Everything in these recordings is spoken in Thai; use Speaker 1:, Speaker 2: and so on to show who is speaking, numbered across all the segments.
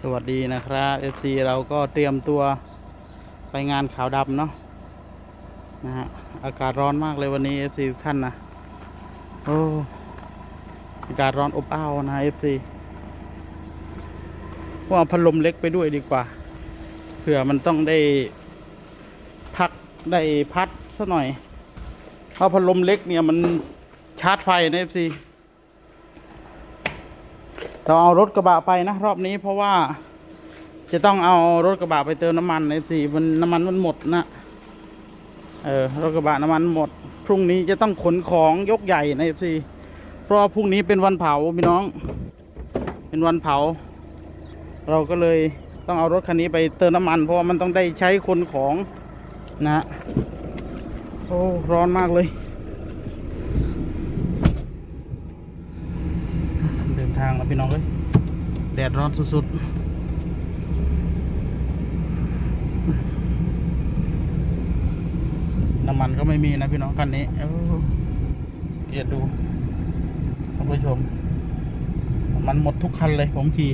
Speaker 1: สวัสดีนะครับ FC เราก็เตรียมตัวไปงานขาวดำเนาะนะฮะอากาศร้อนมากเลยวันนี้ FC ทุกท่านนะโอ้อากาศร้อนอบอ้าวนะ FC ว่าพัดลมเล็กไปด้วยดีกว่าเผื่อมันต้องได้พักได้พัดซะหน่อยเพราะพัดลมเล็กเนี่ยมันชาร์จไฟนะ FC เราเอารถกระบะไปนะรอบนี้เพราะว่าจะต้องเอารถกระบะไปเติมน้ำมันเอฟซีมันน้ำมันมันหมดนะเออรถกระบะน้ำมันหมด พรุ่งนี้จะต้องขนของยกใหญ่ในเอฟซีเพราะว่าพรุ่งนี้เป็นวันเผาพี่น้อง เป็นวันเผา เราก็เลยต้องเอารถคันนี้ไปเติมน้ำมัน เพราะว่ามันต้องได้ใช้ขนของนะ โอ้ร้อนมากเลย เดินทางแล้ว พี่น้องเอ้ยแดดร้อนสุดๆ น้ำมันก็ไม่มีนะพี่น้องคันนี้เอ้าเกียดดูท่านผู้ชม มันหมดทุกคันเลยผมขี่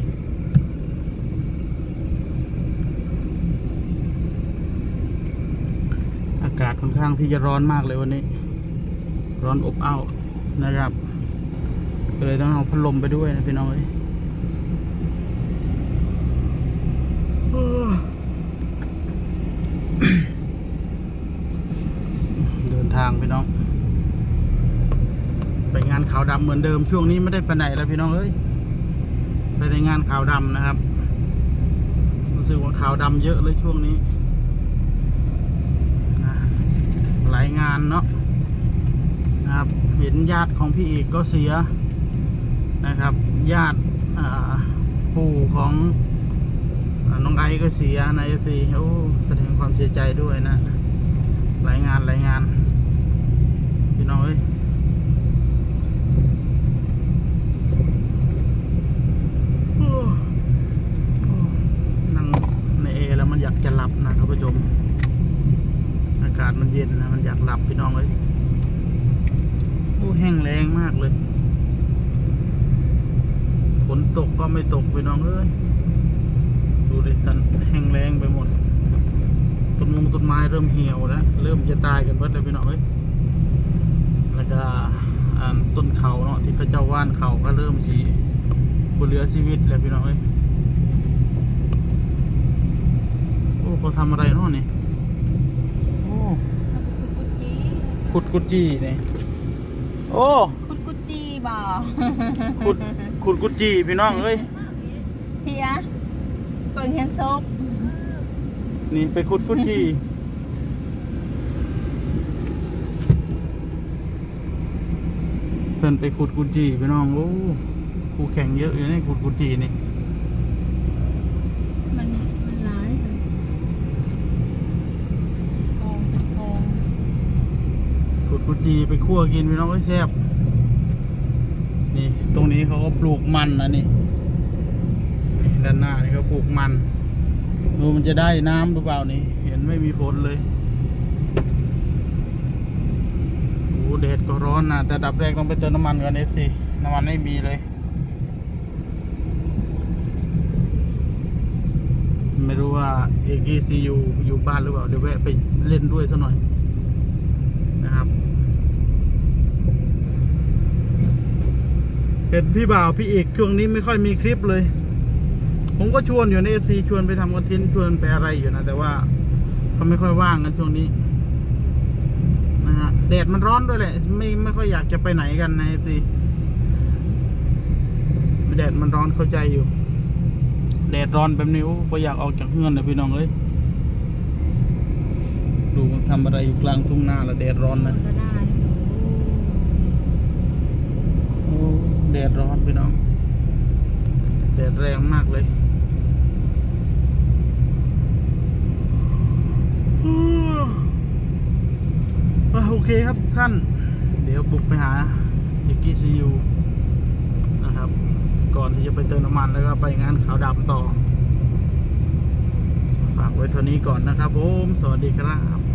Speaker 1: อากาศค่อนข้างที่จะร้อนมากเลยวันนี้ ร้อนอบอ้าวนะครับ ก็เลยต้องเอาพัดลมไปด้วยนะพี่น้องเอ้ยเดินทางพี่น้อง ไปงานขาวดำเหมือนเดิมช่วงนี้ไม่ได้ไปไหนแล้วพี่น้องเอ้ยไปในงานขาวดำนะครับรู้สึกว่าขาวดำเยอะเลยช่วงนี้หลายงานเนาะนะครับ เห็นญาติของพี่เอกก็เสีย นะครับ ญาติปู่ของอน้องไอก็เสียในเอฟีโอ้แสดงความเสียใจด้วยนะหลายงานหลายงาน พี่น้องเอ้ยนั่งในเอแล้วมันอยากจะหลับนะครับผู้ชม อากาศมันเย็นนะ มันอยากหลับพี่น้องเอ้ยโอ้แห้งแรงมากเลย ตกก็ไม่ตกไปน้องเอ้ยดูดิสันแห้งแรงไปหมดต้นมงต้นไม้เริ่มเหี่ยวแล้วเริ่มจะตายกันเบิดเลยพี่น้องเอ้ยแล้วก็อ่าต้นเขาเนาะที่เขาเจ้าว่านเขาก็เริ่มสีบเหลือชีวิตแล้วพี่น้องเอ้ยโอ้เขาทำอะไรเนาะนี่โอ้
Speaker 2: คุดกุจี
Speaker 1: ขุดกุดจี้นี่โอ้
Speaker 2: คุดกุจีบ่
Speaker 1: ขุด ขุดกุดจีพี่น้องเอ้ย
Speaker 2: เฮียเปิงเฮียนซบ
Speaker 1: นี่ไปขุดกุดจีเพิ่นไปขุดกุดจีพี่น้องโอ้ครูแข่งเยอะอยู่นี่ขุดกุดจีนี่
Speaker 2: มันมันร้ายเลยกองเป็นกอง
Speaker 1: ขุดกุดจีไปคั่วกินพี่น้องเอ้ยแซ่บ นี่ตรงนี้เขาก็ปลูกมันนะนี่ด้านหน้านี่เขาปลูกมันดูมันจะได้น้ำหรือเปล่านี่ เห็นไม่มีฝนเลยโอ้แดดก็ร้อนนะแต่ดับแรกต้องไปเติมน้ำมันก่อนเอฟซีน้ำมันไม่มีเลย ไม่รู้ว่าเอกซีอยู่อยู่บ้านหรือเปล่า เดี๋ยวแวะไปเล่นด้วยสักหน่อยนะครับ เห็นพี่บ่าวพี่เอกช่วงนี้ไม่ค่อยมีคลิปเลย ผมก็ชวนอยู่ในเอฟซีชวนไปทำคอนเทนต์ชวนไปอะไรอยู่นะ แต่ว่าเขาไม่ค่อยว่างกันช่วงนี้นะฮะแดดมันร้อนด้วยแหละ ไม่ไม่ค่อยอยากจะไปไหนกันในเอฟซีแดดมันร้อนเข้าใจอยู่ แดดร้อนแบบนี้โอ้ก็อยากออกจากเฮือนเลยพี่น้องเอ้ยดูมันทำอะไรอยู่กลางทุ่งนาล้วแดดร้อนนะ
Speaker 2: กระดาษ
Speaker 1: โอ้แดดร้อน พี่น้องแดดแรงมากเลยโอเคครับท่าน เดี๋ยวบุกไปหาเอกกี้ซียูนะครับ ก่อนที่จะไปเติมน้ำมันแล้วก็ไปงานขาวดำต่อ ฝากไว้เท่านี้ก่อนนะครับผม สวัสดีครับ